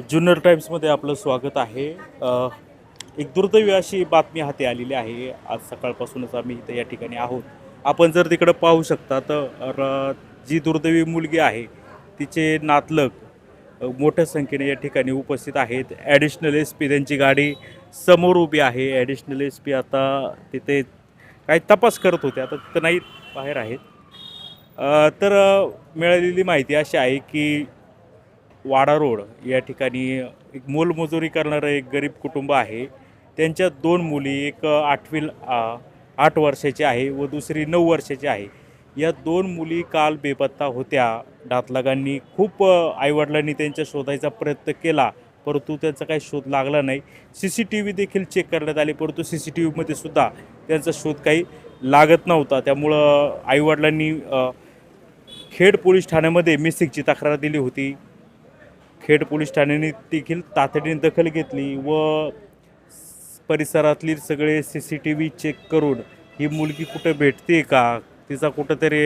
जुन्नर टाईम्समध्ये आपलं स्वागत आहे. अ, एक दुर्दैवी अशी बातमी हाती आलेली आहे. आज सकाळपासूनच आम्ही इथं या ठिकाणी आहोत. आपण जर तिकडं पाहू शकता तर र- जी दुर्दैवी मुलगी आहे तिचे नातलग अ, मोठ्या संख्येने या ठिकाणी उपस्थित आहेत. ॲडिशनल एस पी त्यांची गाडी समोर उभी आहे. ॲडिशनल एस पी आता तिथे काही तपास करत होते. आता तिथं नाही बाहेर आहेत. अ, तर अ, मिळालेली माहिती अशी आहे की वाडा रोड या ठिकाणी एक मोलमजुरी करणारं एक गरीब कुटुंब आहे. त्यांच्या दोन मुली एक आठवी आठ वर्षाची आहे व दुसरी नऊ वर्षाची आहे. या दोन मुली काल बेपत्ता होत्या. डातलागांनी खूप आईवडिलांनी त्यांच्या शोधायचा प्रयत्न केला परंतु त्यांचा काही शोध लागला नाही. सी सी टी व्ही देखील चेक करण्यात आले परंतु सी सी टी व्हीमध्ये सुद्धा त्यांचा शोध काही लागत नव्हता. त्यामुळं आईवडिलांनी खेड पोलीस ठाण्यामध्ये मिसिंगची तक्रार दिली होती. खेड पोलीस ठाण्याने देखील तातडीने दखल घेतली व परिसरातली सगळे C C T V check करून ही मुलगी कुठं भेटते का? तिचा कुठंतरी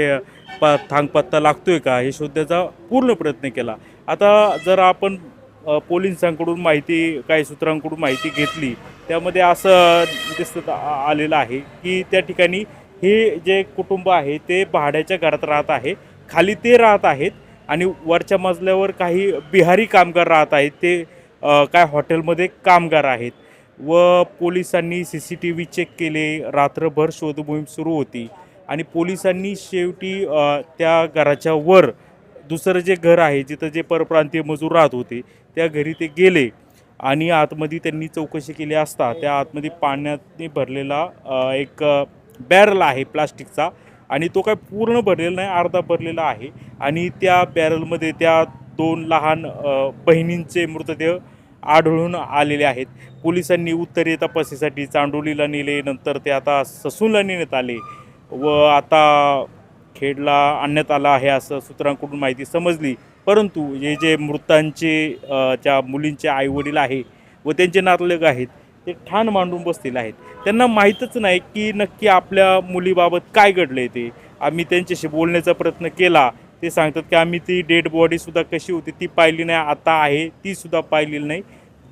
प थांगपत्ता आहे का? हे शोधण्याचा पूर्ण प्रयत्न केला. आता जर आपण पोलिसांकडून माहिती काही सूत्रांकडून माहिती घेतली त्यामध्ये असं दिसत आलेलं आहे की त्या ठिकाणी हे जे कुटुंब आहे ते भाड्याच्या घरात राहत आहे खाली ते राहत आहेत. आणि वरच्या मजल्यावर काही बिहारी कामगार राहत आहेत. ते काय हॉटेलमध्ये कामगार आहेत. व पोलिसांनी C C T V check केले. रात्रभर शोधमोहीम सुरू होती. आणि पोलिसांनी शेवटी त्या घराच्या वर दुसरं जे घर आहे जिथं जे परप्रांतीय मजूर राहत होते त्या घरी ते गेले. आणि आतमध्ये त्यांनी चौकशी केली असता त्या आतमध्ये पाण्याने भरलेला एक बॅरल आहे प्लास्टिकचा. आणि तो काय पूर्ण भरलेला नाही अर्धा भरलेला आहे. आणि त्या बॅरलमध्ये त्या दोन लहान बहिणींचे मृतदेह आढळून आलेले आहेत. पोलिसांनी उत्तरीय तपासीसाठी चांडोलीला नेले नंतर ते आता ससूनला नेण्यात आले व आता खेडला आणण्यात आलं आहे असं सूत्रांकडून माहिती समजली. परंतु हे जे मृतांचे ज्या मुलींचे आईवडील आहे व त्यांचे नातलग आहेत ते ठाण मांडून बसलेले आहेत. त्यांना माहीतच नाही की नक्की आपल्या मुलीबाबत काय घडलं आहे ते. आम्ही त्यांच्याशी बोलण्याचा प्रयत्न केला. ते सांगतात की आम्ही ती डेड बॉडीसुद्धा कशी होती ती पाहिली नाही आता आहे तीसुद्धा पाहिलेली नाही.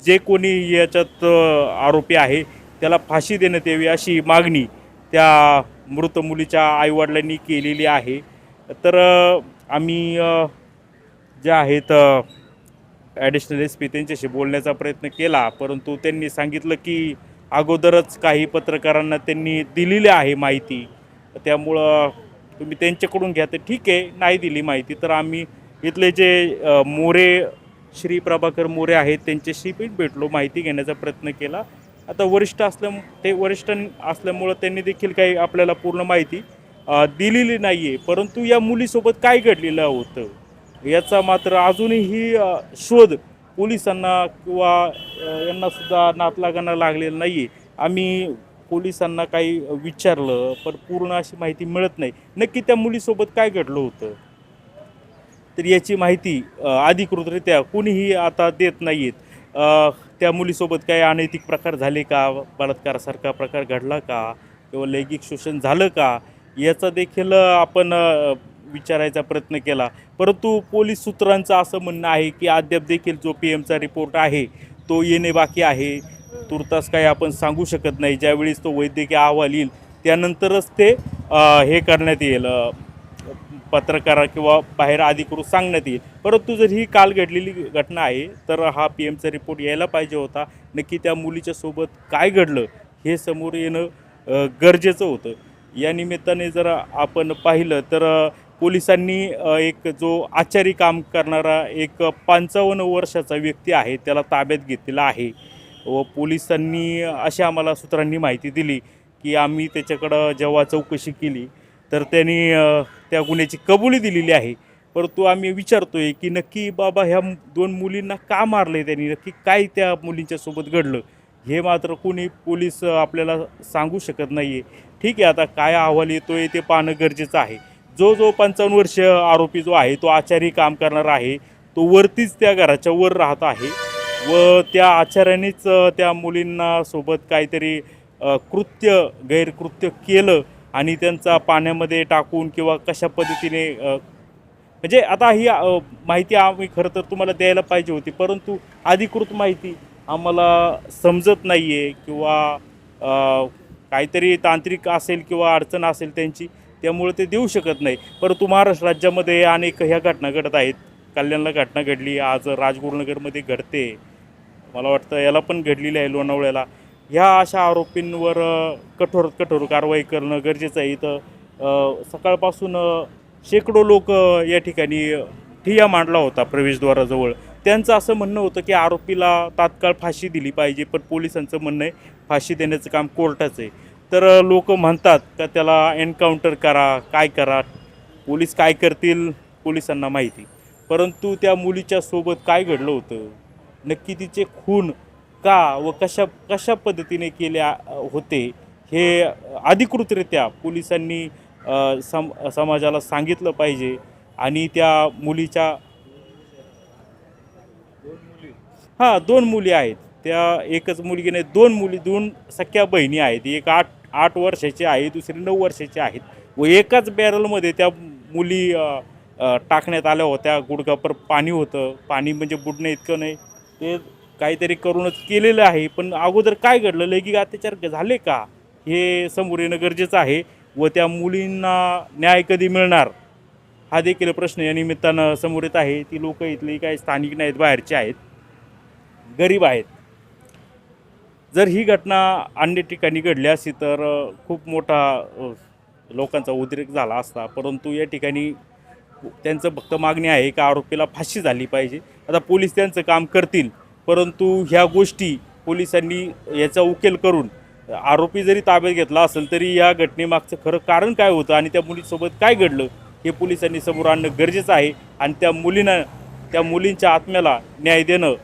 जे कोणी याच्यात आरोपी आहे त्याला फाशी देण्यात यावी अशी मागणी त्या मृत मुलीच्या आईवडिलांनी केलेली आहे. तर आम्ही जे आहेत ॲडिशनल एस पी त्यांच्याशी बोलण्याचा प्रयत्न केला परंतु त्यांनी सांगितलं की अगोदरच काही पत्रकारांना त्यांनी दिलेली आहे माहिती. त्यामुळं तुम्ही त्यांच्याकडून घ्या तर ठीक आहे नाही दिली माहिती तर आम्ही इथले जे मोरे श्री प्रभाकर मोरे आहेत त्यांच्याशी पण भेटलो माहिती घेण्याचा प्रयत्न केला. आता वरिष्ठ असल्या ते वरिष्ठ असल्यामुळं त्यांनी देखील काही आपल्याला पूर्ण माहिती दिलेली नाही आहे परंतु या मुलीसोबत काय घडलेलं होतं? याचा मात्र अजूनही शोध पोलिसांना किंवा यांनासुद्धा नातलागांना लागलेला नाही आहे आम्ही पोलिसांना काही विचारलं पण पूर्ण अशी माहिती मिळत नाही. नक्की त्या मुलीसोबत काय घडलं होतं? तर याची माहिती अधिकृतरित्या कोणीही आता देत नाही आहेत त्या मुलीसोबत काही अनैतिक प्रकार झाले का? बलात्कारासारखा प्रकार घडला का? किंवा लैंगिक शोषण झालं का? याचा देखील आपण विचारायचा प्रयत्न केला. परंतु पोलीस सूत्रांचं असं म्हणणं आहे की अद्याप देखील जो पी एमचा रिपोर्ट आहे तो येणे बाकी आहे. तुर्तास काही आपण सांगू शकत नाही. ज्यावेळेस तो वैद्यकीय अहवाल येईल त्यानंतरच ते हे करण्यात येईल. पत्रकारा पत्रकार किंवा बाहेर अधिकृत सांगण्यात येईल. परंतु जर ही काल घडलेली घटना आहे तर हा पी एमचा रिपोर्ट यायला पाहिजे होता. नक्की त्या मुलीच्या सोबत काय घडलं हे समोर येणं गरजेचं होतं. या निमित्ताने जर आपण पाहिलं तर पोलिसांनी एक जो आचारी काम करणारा एक पंचावन्न वर्षाचा व्यक्ती आहे त्याला ताब्यात घेतलेला आहे व पोलिसांनी अशी आम्हाला सूत्रांनी माहिती दिली की आम्ही त्याच्याकडं जेव्हा चौकशी केली तर त्यांनी त्या गुन्ह्याची कबुली दिलेली आहे. परंतु आम्ही विचारतोय की नक्की बाबा ह्या दोन मुलींना का मारले त्यांनी? नक्की काय त्या मुलींच्यासोबत घडलं? हे मात्र कोणी पोलीस आपल्याला सांगू शकत नाही आहे ठीक आहे आता काय अहवाल येतो आहे ते पाहणं गरजेचं आहे. जो जो पंचावन्न वर्ष आरोपी जो आहे तो आचारी काम करणारा आहे तो वरतीच त्या घराच्या वर राहत आहे व त्या आचार्यानेच त्या मुलींना सोबत काहीतरी कृत्य गैरकृत्य केलं आणि त्यांचा पाण्यामध्ये टाकून किंवा कशा पद्धतीने म्हणजे आता ही माहिती आम्ही खरं तर तुम्हाला द्यायला पाहिजे होती परंतु अधिकृत माहिती आम्हाला समजत नाही आहे किंवा काहीतरी तांत्रिक असेल किंवा अडचण असेल त्यांची त्यामुळे ते देऊ शकत नाही. परंतु महाराष्ट्र राज्यामध्ये अनेक ह्या घटना घडत आहेत. कल्याणला घटना घडली. आज राजगुरुनगरमध्ये घडते. मला वाटतं याला पण घडलेली आहे लोणावळ्याला. ह्या अशा आरोपींवर कठोर कठोर कारवाई करणं गरजेचं आहे. इथं सकाळपासून शेकडो लोक या ठिकाणी ठिया मांडला होता प्रवेशद्वाराजवळ. त्यांचं असं म्हणणं होतं की आरोपीला तात्काळ फाशी दिली पाहिजे पण पोलिसांचं म्हणणं आहे फाशी देण्याचं काम कोर्टाचं आहे. तर लोक म्हणतात का त्याला एन्काउंटर करा काय करा? पोलीस काय करतील? पोलिसांना माहिती. परंतु त्या मुलीच्या सोबत काय घडलं होतं? नक्की तिचे खून का व कशा कशा पद्धतीने केले होते? हे अधिकृतरित्या पोलिसांनी सम समाजाला सांगितलं पाहिजे आणि त्या मुलीच्या हां दोन मुली आहेत. त्या एकच मुलगी नाही दोन मुली दोन सख्या बहिणी आहेत. एक आठ आठ वर्षाची आहे दुसरी नऊ वर्षाची आहेत. व एकाच बॅरलमध्ये त्या मुली टाकण्यात आल्या होत्या. गुडघापर पाणी होतं. पाणी म्हणजे बुडणं इतकं नाही. ते काहीतरी करूनच केलेलं आहे. पण अगोदर काय घडलं? लैंगिक अत्याचार झाले का? हे समोर येणं गरजेचं आहे. व त्या मुलींना न्याय कधी मिळणार? हा देखील प्रश्न या निमित्तानं समोर येत आहे. ती लोक इथली काही स्थानिक नाहीत बाहेरचे आहेत. गरीब आहेत. जर ही घटना अन्य ठिकाणी घडली असती तर खूप मोठा लोकांचा उद्रेक झाला असता. परंतु या ठिकाणी त्यांचं फक्त मागणी आहे का आरोपीला फाशी झाली पाहिजे. आता पोलीस त्यांचं काम करतील. परंतु ह्या गोष्टी पोलिसांनी याचा उकेल करून आरोपी जरी ताब्यात घेतला असेल तरी या घटनेमागचं खरं कारण काय होतं आणि त्या मुलीसोबत काय घडलं हे पोलिसांनी समोर आणणं गरजेचं आहे. आणि त्या मुलीनं त्या मुलींच्या आत्म्याला न्याय देणं